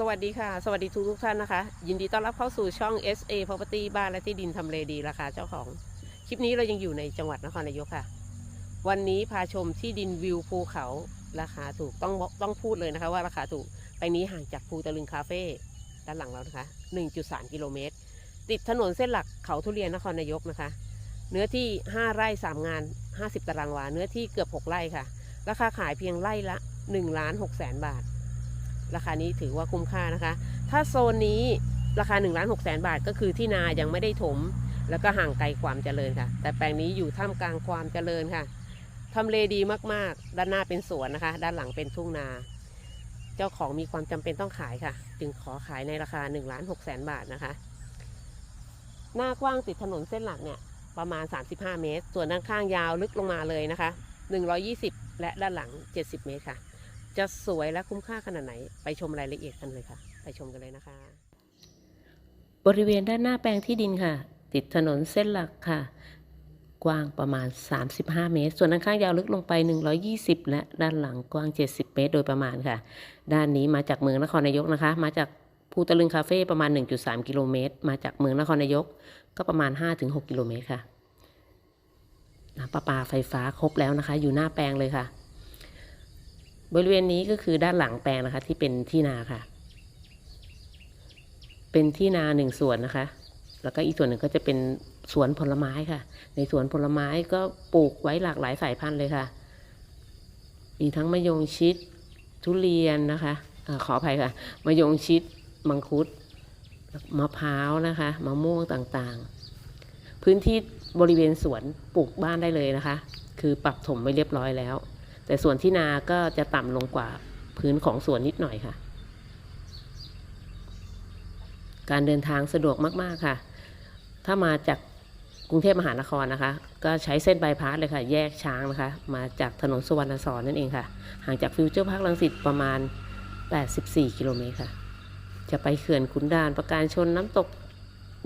สวัสดีค่ะ สวัสดีทุกทุกท่านนะคะ ยินดีต้อนรับเข้าสู่ช่อง SA Property บ้านและที่ดินทำเลดีราคาเจ้าของ คลิปนี้เรายังอยู่ในจังหวัดนครนายกค่ะ วันนี้พาชมที่ดินวิวภูเขาราคาถูกต้องบอกต้องพูดเลยนะคะ ว่าราคาถูกไปนี้ห่างจากภูตะลึงคาเฟ่ด้านหลังเรานะคะ 1.3 กิโลเมตร ติดถนนเส้นหลักเขาทุเรียนนครนายกนะคะ เนื้อที่ 5 ไร่ 3 งาน 50 ตารางวา เนื้อที่เกือบ 6 ไร่ค่ะ ราคาขายเพียงไร่ละ1ล้าน6แสนบาท ราคานี้ถือว่าคุ้มค่านะคะ ถ้าโซนนี้ราคา1ล้าน6แสนบาทก็คือที่นายังไม่ได้ถม แล้วก็ห่างไกลความเจริญค่ะ แต่แปลงนี้อยู่ท่ามกลางความเจริญค่ะทำเลดีมากๆ ด้านหน้าเป็นสวนนะคะ ด้านหลังเป็นทุ่งนา เจ้าของมีความจำเป็นต้องขายค่ะ จึงขอขายในราคา1ล้าน6แสนบาทนะคะ หน้ากว้างติดถนนเส้นหลักเนี่ยประมาณ 35 เมตร ส่วนด้านข้างยาวลึกลงมาเลยนะคะ 120 และด้านหลัง 70 เมตรค่ะ จะสวยและคุ้มค่าขนาดไหน ไปชมรายละเอียดกันเลยค่ะ ไปชมกันเลยนะคะ บริเวณด้านหน้าแปลงที่ดินค่ะ ติดถนนเส้นหลักค่ะ กว้างประมาณ 35 เมตร ส่วนด้านข้างยาวลึกลงไป 120 และด้านหลังกว้าง 70 เมตร โดยประมาณค่ะ ด้านนี้มาจากเมืองนครนายกนะคะ มาจากภูตะลึงคาเฟ่ประมาณ 1.3 กิโลเมตร มาจากเมืองนครนายกก็ประมาณ 5-6 กิโลเมตรค่ะน้ำประปาไฟฟ้าครบแล้วนะคะ อยู่หน้าแปลงเลยค่ะ บริเวณนี้ก็คือด้านหลังแปลงนะคะ ที่เป็นที่นาค่ะ เป็นที่นาหนึ่งส่วนนะคะ แล้วก็อีกส่วนหนึ่งก็จะเป็นสวนผลไม้ค่ะ ในสวนผลไม้ก็ปลูกไว้หลากหลายสายพันธุ์เลยค่ะ มีทั้งมะยงชิด ทุเรียนนะคะอาขออภัยค่ะ มะยงชิด มังคุด มะพร้าวนะคะ มะม่วงต่างๆ พื้นที่บริเวณสวนปลูกบ้านได้เลยนะคะ คือปรับถมไว้เรียบร้อยแล้ว แต่ส่วนที่นาก็จะต่ำลงกว่าพื้นของสวนนิดหน่อยค่ะ การเดินทางสะดวกมาก ๆ ค่ะ ถ้ามาจากกรุงเทพมหานครนะคะ ก็ใช้เส้นบายพาสเลยค่ะ แยกช้างนะคะ มาจากถนนสุวรรณสอนนั่นเองค่ะ ห่างจากฟิวเจอร์พาร์คลังสิตประมาณ 84 กิโลเมตรค่ะ จะไปเขื่อนขุนด่านประการชนน้ำตก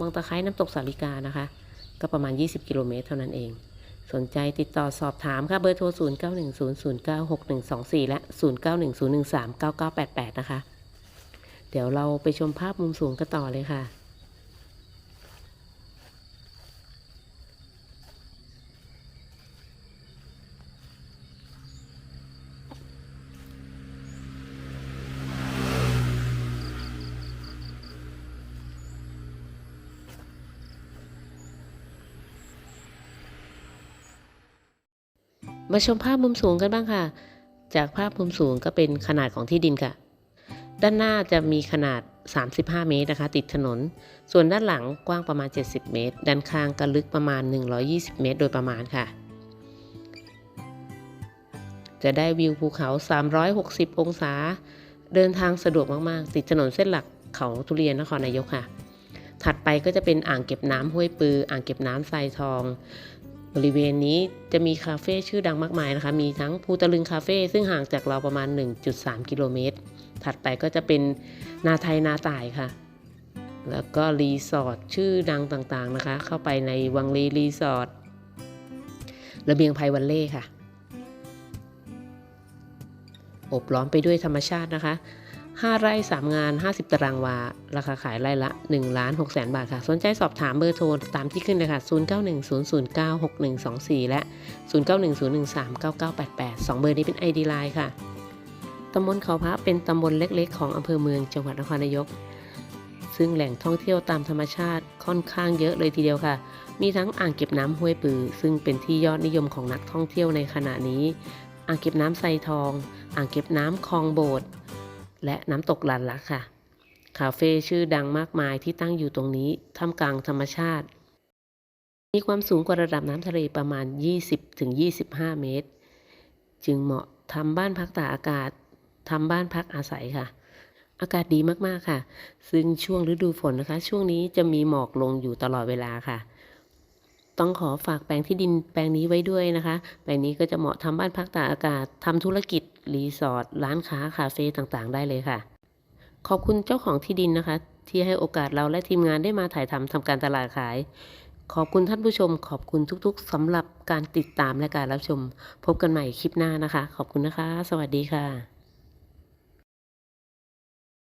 วังตะไคร้น้ำตกสาลิกานะคะ ก็ประมาณ 20 กิโลเมตรเท่านั้นเอง สนใจติดต่อสอบถามค่ะเบอร์โทร 0910096124 และ 0910139988 นะคะ เดี๋ยวเราไปชมภาพมุมสูงกันต่อเลยค่ะ มาชมภาพมุมสูงกันบ้างค่ะ จากภาพมุมสูงก็เป็นขนาดของที่ดินค่ะ ด้านหน้าจะมีขนาด 35 เมตรนะคะ ติดถนน ส่วนด้านหลังกว้างประมาณ 70 เมตร ด้านข้างก็ลึกประมาณ 120 เมตร โดยประมาณค่ะ จะได้วิวภูเขา 360 องศา เดินทางสะดวกมากๆ ติดถนนเส้นหลักเขาทุเรียนนครนายกค่ะถัดไปก็จะเป็นอ่างเก็บน้ำห้วยปือ อ่างเก็บน้ำทรายทอง บริเวณนี้จะมีคาเฟ่ชื่อดังมากมายนะคะ มีทั้งภูตะลึงคาเฟ่ซึ่งห่างจากเราประมาณ 1.3 กิโลเมตร ถัดไปก็จะเป็นนาไทยนาต่ายค่ะ แล้วก็รีสอร์ทชื่อดังต่างๆนะคะ เข้าไปในวังลีรีสอร์ทระเบียงไพวันเล่ค่ะ อบล้อมไปด้วยธรรมชาตินะคะ 5 ไร่ 3 งาน 50 ตารางวา ราคาขายไร่ละ1ล้าน6แสนบาทค่ะ สนใจสอบถามเบอร์โทรตามที่ขึ้นเลยค่ะ 0910096124 และ 0910139988 2 เบอร์นี้เป็น ID Line ค่ะ ตำบลเขาพระเป็นตำบลเล็กๆ ของอำเภอเมืองจังหวัดนครนายก ซึ่งแหล่งท่องเที่ยวตามธรรมชาติค่อนข้างเยอะเลยทีเดียวค่ะ มีทั้งอ่างเก็บน้ำห้วยปือ ซึ่งเป็นที่ยอดนิยมของนักท่องเที่ยวในขณะนี้ อ่างเก็บน้ำไซทอง อ่างเก็บน้ำคลองโบด และน้ำตกลานลักค่ะ คาเฟ่ชื่อดังมากมายที่ตั้งอยู่ตรงนี้ท่ามกลางธรรมชาติ มีความสูงกว่าระดับน้ำทะเลประมาณ 20-25 เมตร จึงเหมาะทำบ้านพักตากอากาศทำบ้านพักอาศัยค่ะ อากาศดีมากๆค่ะ ซึ่งช่วงฤดูฝนนะคะ ช่วงนี้จะมีหมอกลงอยู่ตลอดเวลาค่ะ ต้องขอฝากแปลงที่ดินแปลงนี้ไว้ด้วยนะคะ แปลงนี้ก็จะเหมาะทำบ้านพักตากอากาศทำธุรกิจรีสอร์ทร้านค้าคาเฟ่ต่างๆ ได้เลยค่ะ ขอบคุณเจ้าของที่ดินนะคะ ที่ให้โอกาสเราและทีมงานได้มาถ่ายทำทำการตลาดขาย ขอบคุณท่านผู้ชม ขอบคุณทุกๆสำหรับการติดตามและการรับชม พบกันใหม่คลิปหน้านะคะ ขอบคุณนะคะ สวัสดีค่ะ